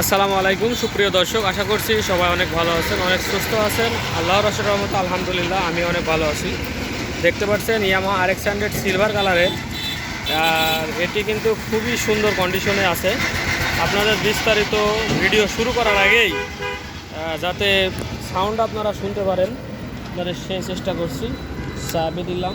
আসসালামু আলাইকুম, সুপ্রিয় দর্শক, আশা করছি সবাই অনেক ভালো আছেন, অনেক সুস্থ আছেন। আল্লাহর রসের রহমত, আলহামদুলিল্লাহ, আমি অনেক ভালো আছি। দেখতে পাচ্ছেন Yamaha R X hundred silver কালারের। আর এটি কিন্তু খুবই সুন্দর কন্ডিশনে আছে। আপনাদের বিস্তারিত ভিডিও শুরু করার আগেই যাতে সাউন্ড আপনারা শুনতে পারেন, আপনাদের সেই চেষ্টা করছি। চাবি দিলাম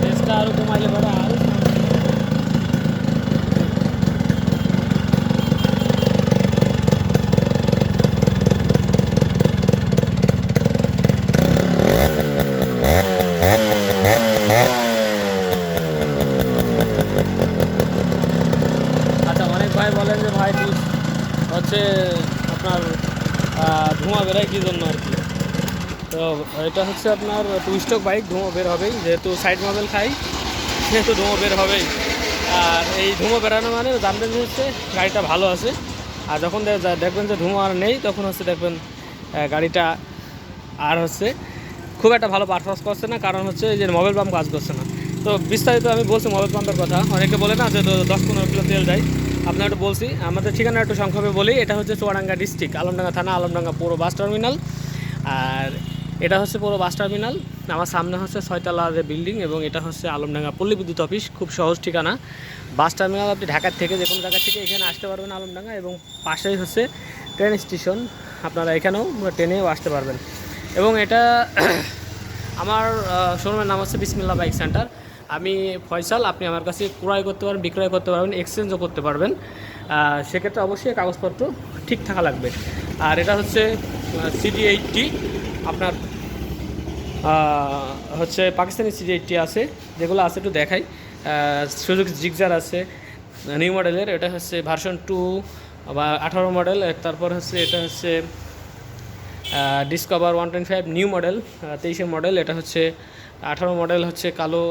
চেষ্টা আরও কমাইলে পরে আরও আচ্ছা অনেক ভাই বলেন যে ভাই তুই হচ্ছে আপনার আহ, ধোঁয়া বেরোয় কী জন্য আর কি তো এটা হচ্ছে আপনার টু স্টক বাইক ধোঁয়া বের হবেই। যেহেতু সাইড মডেল খাই, সেহেতু ধোঁয়া বের হবেই। আর এই ধোঁয়া বেরানো মানে জানবেন যে হচ্ছে গাড়িটা ভালো আছে। আর যখন দেখবেন যে ধোঁয়া আর নেই, তখন হচ্ছে দেখবেন গাড়িটা আর হচ্ছে খুব একটা ভালো পারফরমেন্স করছে না, কারণ হচ্ছে যে মোবাইল পাম্প কাজ করছে না। তো বিস্তারিত আমি বলছি মোবাইল পাম্পের কথা। অনেকে বলে না যে তো দশ পনেরো কিলো তেল যায় আপনার একটু বলছি, আমাদের ঠিকানা একটু সংক্ষেপে বলি, এটা হচ্ছে চুয়াডাঙ্গা ডিস্ট্রিক্ট আলমডাঙ্গা থানা, আলমডাঙ্গা পুরো বাস টার্মিনাল আর এটা হচ্ছে পুরো বাস টার্মিনাল। আমার সামনে হচ্ছে ছয়তলা যে বিল্ডিং এবং এটা হচ্ছে আলমডাঙ্গা পল্লী বিদ্যুৎ অফিস, খুব সহজ ঠিকানা। বাস টার্মিনাল আপনি ঢাকার থেকে যে কোনো জায়গা থেকে এখানে আসতে পারবেন আলমডাঙ্গা এবং পাশেই হচ্ছে ট্রেন স্টেশন। আপনারা এখানেও ট্রেনেও আসতে পারবেন। এবং এটা আমার শোরুমের নাম হচ্ছে বিসমিল্লা বাইক সেন্টার। আমি ফয়সাল, আপনি আমার কাছে ক্রয় করতে পারবেন, বিক্রয় করতে পারবেন, এক্সচেঞ্জও করতে পারবেন। সেক্ষেত্রে অবশ্যই কাগজপত্র ঠিক থাকা লাগবে। আর এটা হচ্ছে সিডি এইটটি আপনার হচ্ছে পাকিস্তানি এইটটি আছে, যেগুলো আছে একটু দেখাই। সুযোগ জিগজার আছে নিউ মডেলের এটা হচ্ছে ভার্সন টু বা আঠারো মডেল তারপর হচ্ছে এটা হচ্ছে Discover one twenty five new model তেইশের মডেল এটা হচ্ছে আঠারো মডেল হচ্ছে কালো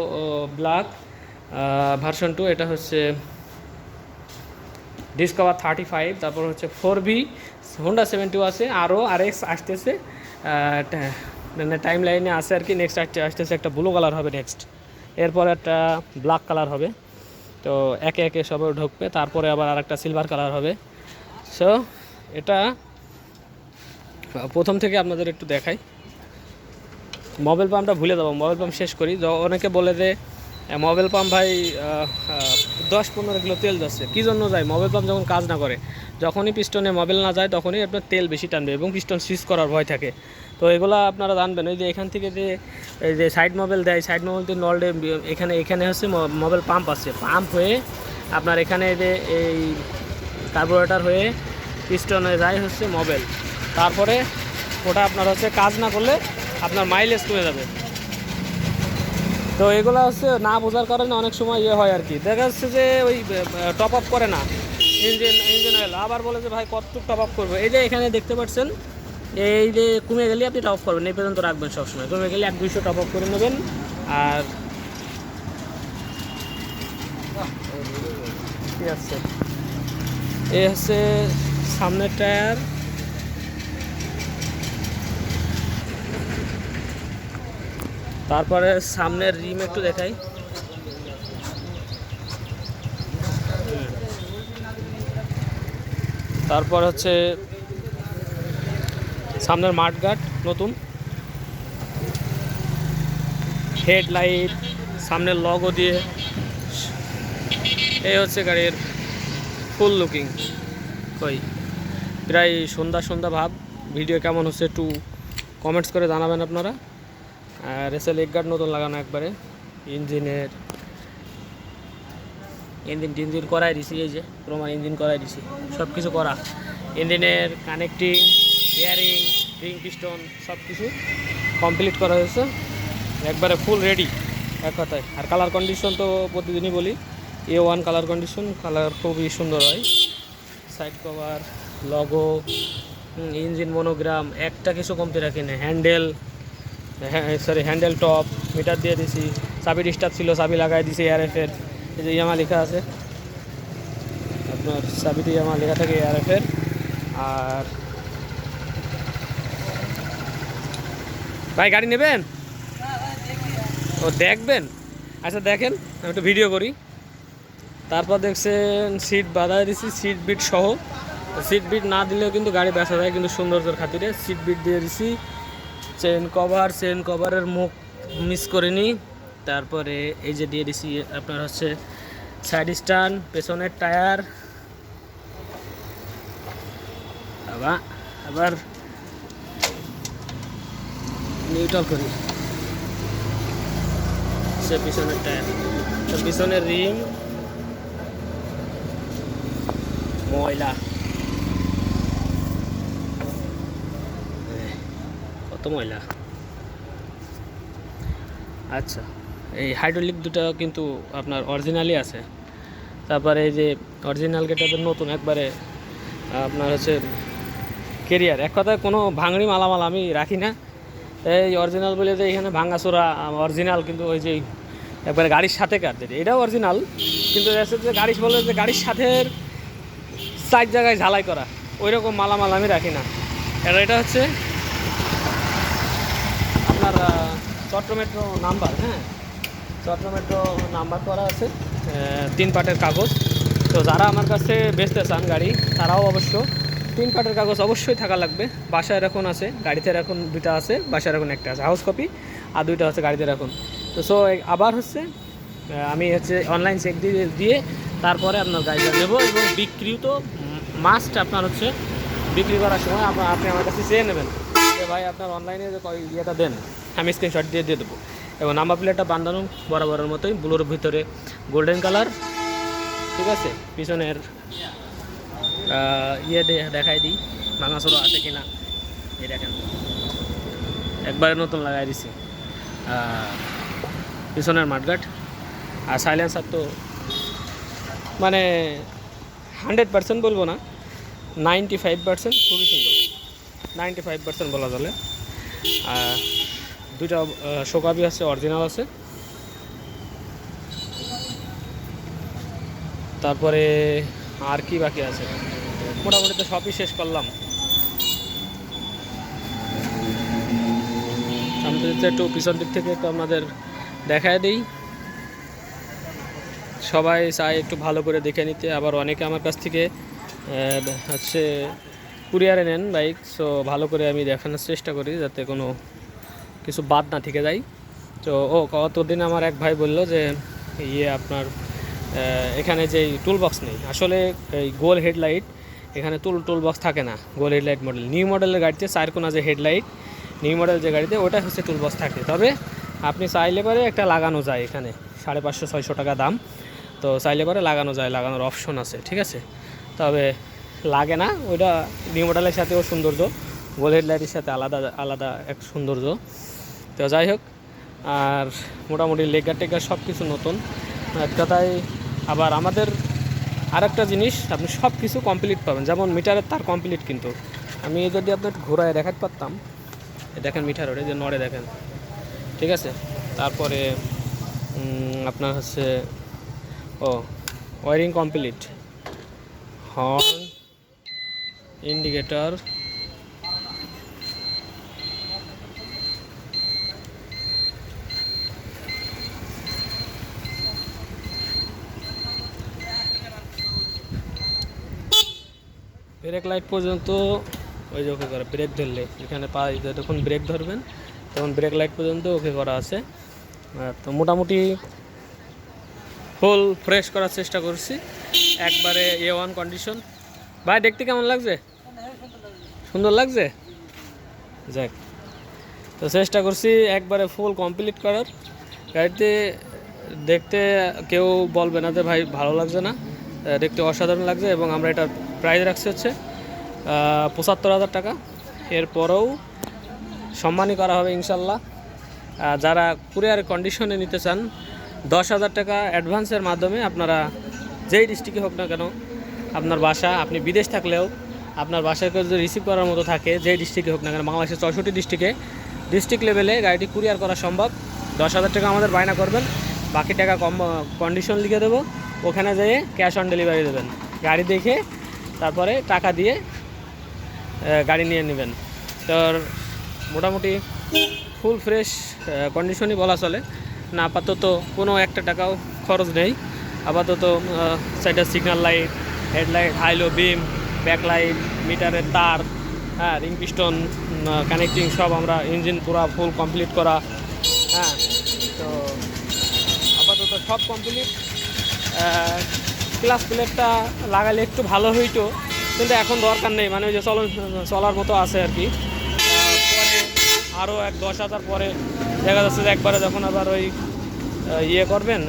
ব্ল্যাক ভার্সন টু এটা হচ্ছে ডিসকভার থার্টি ফাইভ তারপর হচ্ছে ফোর বি হোন্ডা সেভেন্টিও আছে, আরও আর এক্স আসতেছে। টা- টাইম লাইনে আসে আর কি নেক্সট আসতে আসতেছে একটা ব্লু কালার হবে নেক্সট এরপর একটা ব্ল্যাক কালার হবে। তো একে একে সবাই ঢুকবে, তারপরে আবার আর একটা সিলভার কালার হবে। সো এটা প্রথম থেকে আপনাদের একটু দেখাই। মোবাইল পাম্পটা ভুলে দেবো মোবাইল পাম্প শেষ করি। অনেকে বলে যে মোবাইল পাম্প ভাই দশ পনেরো কিলো তেল যাচ্ছে। কী জন্য যায়? মোবাইল পাম্প যখন কাজ না করে, যখনই পিস্টনে মোবাইল না যায়, তখনই আপনার তেল বেশি টানবে এবং পিস্টন সুইচ করার ভয় থাকে। তো এগুলো আপনারা জানবেন। ওই যে এখান থেকে যে, এই যে সাইড মোবাইল দেয় সাইড মোবাইল দিয়ে নলডে, এখানে এখানে হচ্ছে মোবাইল পাম্প আছে। পাম্প হয়ে আপনার এখানে যে এই কার্বোরেটার হয়ে পিস্টনে যায় হচ্ছে মোবাইল তারপরে ওটা আপনার হচ্ছে কাজ না করলে আপনার মাইলেজ কমে যাবে। তো এগুলো হচ্ছে না বোঝার কারণে অনেক সময় ইয়ে হয় আর কি। দেখা যাচ্ছে যে ওই টপ আপ করে না। ইঞ্জিন ইঞ্জিন অয়েল আবার বলে যে ভাই কতটুকু টপ আপ করব? এই যে এখানে দেখতে পাচ্ছেন এই যে কমে গেলে আপনি টপ আপ করবেন। এই পর্যন্ত রাখবেন সবসময়। কমে গেলে এক দুইশো টপ আপ করে নেবেন। আর ঠিক আছে এই হচ্ছে সামনের টায়ার। তারপরে সামনের রিম একটু দেখাই। তারপর হচ্ছে সামনের মাঠঘাট নতুন। হেডলাইট, সামনের লগও দিয়ে। এই হচ্ছে গাড়ির ফুল লুকিং কই? প্রায় সন্ধ্যা সন্ধ্যা ভাব। ভিডিও কেমন হচ্ছে একটু কমেন্টস করে জানাবেন আপনারা। আর এসে লেগ গার্ড নতুন লাগানো একবারে। ইঞ্জিনের ইঞ্জিন টিঞ্জিন করাই দিছি এই যে ক্রোমা ইঞ্জিন করাই দিছি। সব কিছু করা। ইঞ্জিনের কানেক্টিং বেয়ারিং রিং পিস্টন সব কিছু কমপ্লিট করা হয়েছে। একবারে ফুল রেডি এক কথায়। আর কালার কন্ডিশন তো প্রতিদিনই বলি। A one colour condition colour খুবই সুন্দর হয়। Side cover logo engine monogram একটা কিছু কমতে রাখি না হ্যান্ডেল হ্যাঁ সরি হ্যান্ডেল টপ মিটার দিয়ে দিছি, চাবি ডিস্টার্ব ছিল, চাবি লাগাই দিছি এআরএফের এই যে ইয়ামা লেখা আছে। আপনার চাবিটি আমার লেখা থাকে এআরএফের আর ভাই, গাড়ি নেবেন? ও, দেখবেন? আচ্ছা দেখেন, আমি একটু ভিডিও করি। তারপর দেখছেন সিট বাঁধা দিছি সিট বিট সহ। সিট বিট না দিলেও কিন্তু গাড়ি বেচা যায় কিন্তু সৌন্দর্যের খাতিরে। সিট বিট দিয়ে দিছি। চেন কভার চেন কভারের মুখ মিস করিনি তারপরে এই যে দিয়ে দিছি, আপনার হচ্ছে সাইড স্ট্যান্ড পেছনের টায়ার আবার আবার নিউট্রাল করি। সে পিছনের টায়ার তো পিছনের রিম ময়লা। ময়লা। আচ্ছা এই হাইড্রোলিক দুটো কিন্তু আপনার অরিজিনালই আছে। তারপরে এই যে অরিজিনাল গেটাপের নতুন একবারে, আপনার হচ্ছে কেরিয়ার এক কথায় কোনো ভাঙড়ি মালামাল আমি রাখি না। এই অরিজিনাল বলে যে এখানে ভাঙাচোরা অরিজিনাল কিন্তু ওই যে একবারে গাড়ির সাথে কাটতে এটাও অরিজিনাল কিন্তু যে গাড়ি বলে যে গাড়ির সাথে চার জায়গায় ঝালাই করা ওই রকম মালামাল আমি রাখি না। আর এটা হচ্ছে আপনার আহ, চট্ট মেট্রো নাম্বার হ্যাঁ? চট্ট মেট্রো নাম্বার করা আছে তিন পাটের কাগজ। তো যারা আমার কাছে বেচতে চান গাড়ি তারাও অবশ্য তিন পাটের কাগজ অবশ্যই থাকা লাগবে। বাসায় এখন আছে গাড়িতে এখন দুইটা আছে বাসায় এখন একটা আছে হাউস কপি আর দুইটা হচ্ছে গাড়িতে এখন তো সো আবার হচ্ছে আমি হচ্ছে অনলাইন চেক দিয়ে দিয়ে তারপরে আপনার গাড়িটা নেব এবং বিক্রিও তো মাস্ট আপনার হচ্ছে বিক্রি করার সময় আপনি আমার কাছে চেয়ে নেবেন। ভাই, আপনার অনলাইনে ইয়েটা দেন, আমি স্ক্রিনশট দিয়ে দিয়ে দেবো। এবং নাম্বার প্লেটটা বান্ধানো বরাবরের মতোই ব্লুর ভিতরে গোল্ডেন কালার ঠিক আছে? পিছনের ইয়ে দেখাই দিই, ভাঙাচোরা আছে কি না এই দেখেন, একবারে নতুন লাগাই দিছি। পিছনের মাঠঘাট। আর সাইলেন্সার তো মানে হান্ড্রেড পার্সেন্ট বলব না নাইনটি ফাইভ পার্সেন্ট খুবই সুন্দর। নাইনটি ফাইভ পার্সেন্ট বলা চলে। আর দুইটা শোকাবি আছে, অরিজিনাল আছে। তারপরে আর কি বাকি আছে? মোটামুটি তো সবই শেষ করলাম। আমি তো একটু পিছন দিক থেকে একটু আপনাদের দেখায় দিই। সবাই চায় একটু ভালো করে দেখে নিতে। আবার অনেকে আমার কাছ থেকে হচ্ছে কুরিয়ারে নেন বাইক সো ভালো করে আমি দেখানোর চেষ্টা করি যাতে কোনো কিছু বাদ না থেকে যায়। তো, ও কতদিন আমার এক ভাই বলল যে ইয়ে আপনার এখানে যে টুল বক্স নেই। আসলে এই গোল হেডলাইট, এখানে টুল টুল বক্স থাকে না, গোল হেডলাইট মডেল নিউ মডেলের গাড়িতে চার কোনা যে হেডলাইট নিউ মডেল যে গাড়িতে, ওটা হচ্ছে টুল বক্স থাকে। তবে আপনি চাইলে পরে একটা লাগানো যায় এখানে, সাড়ে পাঁচশো, ছয়শো টাকা দাম। তো চাইলে পরে লাগানো যায়, লাগানোর অপশন আছে, ঠিক আছে? তবে লাগে না, ওইটা নিউ মডেলের সাথেও সৌন্দর্য গোল হেডলাইটের সাথে আলাদা আলাদা এক সৌন্দর্য। তো যাই হোক, আর মোটামুটি লেগার টেগার সব কিছু নতুন। এক কথায় আবার আমাদের আরেকটা জিনিস, আপনি সব কিছু কমপ্লিট পাবেন, যেমন মিটারের তার কমপ্লিট কিন্তু। আমি যদি আপনার ঘোরায় দেখাতে পারতাম দেখেন মিটার ওটা যে নড়ে দেখেন। ঠিক আছে? তারপরে আপনার হচ্ছে, ও wiring complete horn indicator. Brake light পর্যন্ত, ওই যে ওকে করা ব্রেক ধরলে, এখানে পা যখন ব্রেক ধরবেন, তখন ব্রেক লাইট পর্যন্ত ওকে করা আছে। তো মোটামুটি ফুল ফ্রেশ করার চেষ্টা করছি, একবারে এ ওয়ান কন্ডিশন। ভাই, দেখতে কেমন লাগছে? সুন্দর লাগছে? যাক। তো চেষ্টা করছি একবারে ফুল কমপ্লিট করার। গাড়িতে দেখতে কেউ বলবে না যে, ভাই, ভালো লাগছে না। দেখতে অসাধারণ লাগছে এবং আমরা এটার প্রাইস রাখছি হচ্ছে পঁচাত্তর হাজার টাকা। এরপরেও সম্মানই করা হবে ইনশাল্লাহ। যারা কুরিয়ার কন্ডিশনে নিতে চান, দশ হাজার টাকা অ্যাডভান্সের মাধ্যমে আপনারা যেই ডিস্ট্রিক্টে হোক না কেন, আপনার বাসা, আপনি বিদেশ থাকলেও আপনার বাসাকে যদি রিসিভ করার মতো থাকে যেই ডিস্ট্রিক্টে হোক না কেন, বাংলাদেশের চৌষট্টি ডিস্ট্রিক্টে ডিস্ট্রিক্ট লেভেলে গাড়িটি কুরিয়ার করা সম্ভব। দশ হাজার টাকা আমাদের বায়না করবেন, বাকি টাকা কম কন্ডিশন লিখে দেবো। ওখানে যেয়ে ক্যাশ অন ডেলিভারি দেবেন। গাড়ি দেখে তারপরে টাকা দিয়ে গাড়ি নিয়ে নেবেন। তো মোটামুটি ফুল ফ্রেশ কন্ডিশনই বলা চলে। না, আপাতত কোনো একটা টাকাও খরচ নেই। আপাতত সাইডে signal light headlight high low beam backlight মিটারের তার হ্যাঁ রিং পিস্টন কানেক্টিং সব আমরা ইঞ্জিন পুরো ফুল কমপ্লিট করা হ্যাঁ তো আপাতত সব কমপ্লিট ক্লাস প্লেটটা লাগালে একটু ভালো হইতো, কিন্তু এখন দরকার নেই মানে ওই যে চল চলার মতো আছে আর কি। আরও এক দশ হাজার পরে দেখা যাচ্ছে যে একবারে যখন আবার ওই ইয়ে করবেন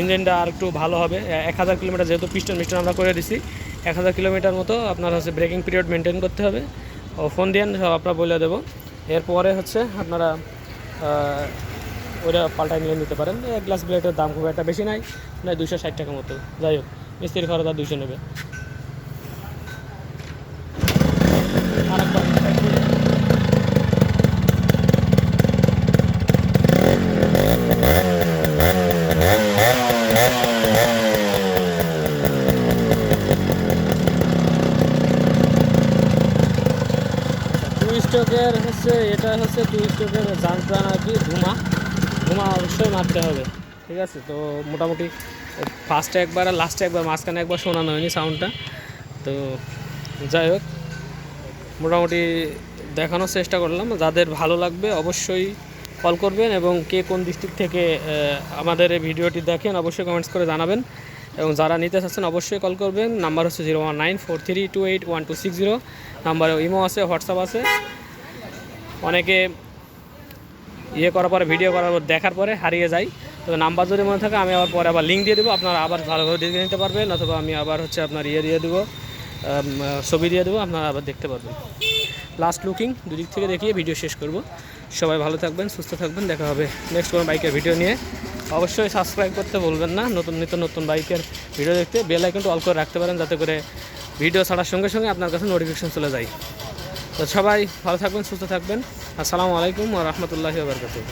ইঞ্জিনটা আর একটু ভালো হবে। এক হাজার কিলোমিটার যেহেতু পিস্টন মিস্টন আমরা করে দিছি। এক হাজার কিলোমিটার মতো আপনার হচ্ছে ব্রেকিং পিরিয়ড মেনটেন করতে হবে। ও ফোন দিয়ে আপনার বলে দেবো। এরপরে হচ্ছে আপনারা ওইটা পাল্টাই নিয়ে নিতে পারেন। এক গ্লাস প্লেটের দাম খুব একটা বেশি নাই নয় দুশো ষাট টাকা মতো। যাই হোক, মিস্ত্রির খরচ আর দুশো নেবে। টু স্টকের হচ্ছে, এটা হচ্ছে টু স্টকের যান প্রাণ আর কি ধুমা ধুমা অবশ্যই মারতে হবে, ঠিক আছে? তো মোটামুটি ফার্স্টে একবার আর লাস্টে একবার, মাঝখানে একবার শোনানো হয়নি সাউন্ডটা তো যাই হোক, মোটামুটি দেখানোর চেষ্টা করলাম। যাদের ভালো লাগবে অবশ্যই কল করবেন এবং কে কোন ডিস্ট্রিক্ট থেকে আমাদের এই ভিডিওটি দেখেন, অবশ্যই কমেন্টস করে জানাবেন। এবং যারা নিতে চাচ্ছেন অবশ্যই কল করবেন। নাম্বার হচ্ছে zero one nine four three two eight one two six zero নাম্বারে ইমো আছে হোয়াটসঅ্যাপ আছে। অনেকে ইয়ে করার পরে ভিডিও করার পর, দেখার পরে হারিয়ে যায়। তো নাম্বার যদি মনে থাকে, আমি আবার পরে আবার লিঙ্ক দিয়ে দেবো। আপনারা আবার ভালোভাবে দেখে নিতে পারবেন, অথবা আমি আবার হচ্ছে আপনার ইয়ে দিয়ে দেবো ছবি দিয়ে দেবো, আপনারা আবার দেখতে পারবেন। লাস্ট লুকিং দুদিক থেকে দেখিয়ে ভিডিও শেষ করব। সবাই ভালো থাকবেন, সুস্থ থাকবেন, দেখা হবে নেক্সট কোনো বাইকের ভিডিও নিয়ে। অবশ্যই সাবস্ক্রাইব করতে বলবেন না, নতুন নিত্য নতুন বাইকের ভিডিও দেখতে। বেল আইকনটা অল করে রাখতে পারেন, যাতে করে ভিডিও ছাড়ার সঙ্গে সঙ্গে আপনার কাছে নোটিফিকেশন চলে যায়। তো সবাই ভালো থাকবেন সুস্থ থাকবেন। আসসালামু আলাইকুম ও রহমতুল্লাহি বারকাতুহ।